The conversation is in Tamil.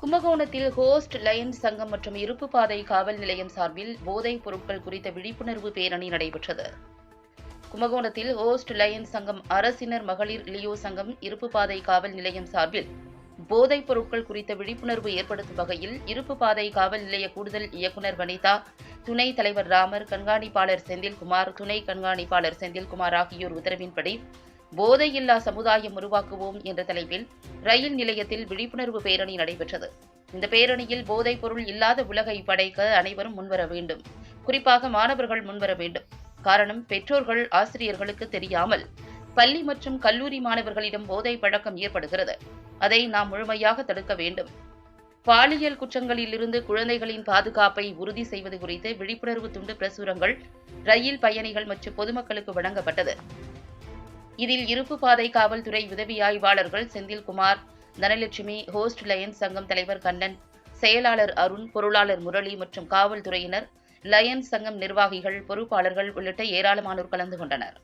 கும்பகோணத்தில் ஹோஸ்ட் லயன்ஸ் சங்கம் மற்றும் இருப்பு பாதை காவல் நிலையம் சார்பில் போதைப் பொருட்கள் குறித்த விழிப்புணர்வு பேரணி நடைபெற்றது. கும்பகோணத்தில் ஹோஸ்ட் லயன்ஸ் சங்கம் அரசினர் மகளிர் லியோ சங்கம் இருப்பு பாதை காவல் நிலையம் சார்பில் போதைப் பொருட்கள் குறித்த விழிப்புணர்வு ஏற்படுத்தும் வகையில் இருப்பு பாதை காவல் நிலைய கூடுதல் இயக்குநர் வனிதா துணைத் தலைவர் ராமர் கண்காணிப்பாளர் செந்தில்குமார் துணை கண்காணிப்பாளர் செந்தில்குமார் ஆகியோர் உத்தரவின்படி போதையில்லா சமுதாயம் உருவாக்குவோம் என்ற தலைப்பில் ரயில் நிலையத்தில் விழிப்புணர்வு பேரணி நடைபெற்றது. இந்த பேரணியில் போதைப் பொருள் இல்லாத உலகை படைக்க அனைவரும் முன்வர வேண்டும். குறிப்பாக மாணவர்கள் முன்வர வேண்டும். காரணம் பெற்றோர்கள் ஆசிரியர்களுக்கு தெரியாமல் பள்ளி மற்றும் கல்லூரி மாணவர்களிடம் போதை பழக்கம் ஏற்படுகிறது. அதை நாம் முழுமையாக தடுக்க வேண்டும். பாலியல் குற்றங்களிலிருந்து குழந்தைகளின் பாதுகாப்பை உறுதி செய்வது குறித்து விழிப்புணர்வு துண்டு பிரசுரங்கள் ரயில் பயணிகள் மற்றும் பொதுமக்களுக்கு வழங்கப்பட்டது. இதில் இருப்பு பாதை காவல்துறை உதவி ஆய்வாளர்கள் செந்தில்குமார் தனலட்சுமி ஹோஸ்ட் லயன்ஸ் சங்கம் தலைவர் கண்ணன் செயலாளர் அருண் பொருளாளர் முரளி மற்றும் காவல்துறையினர் லயன்ஸ் சங்கம் நிர்வாகிகள் பொறுப்பாளர்கள் உள்ளிட்ட ஏராளமானோர் கலந்து கொண்டனர்.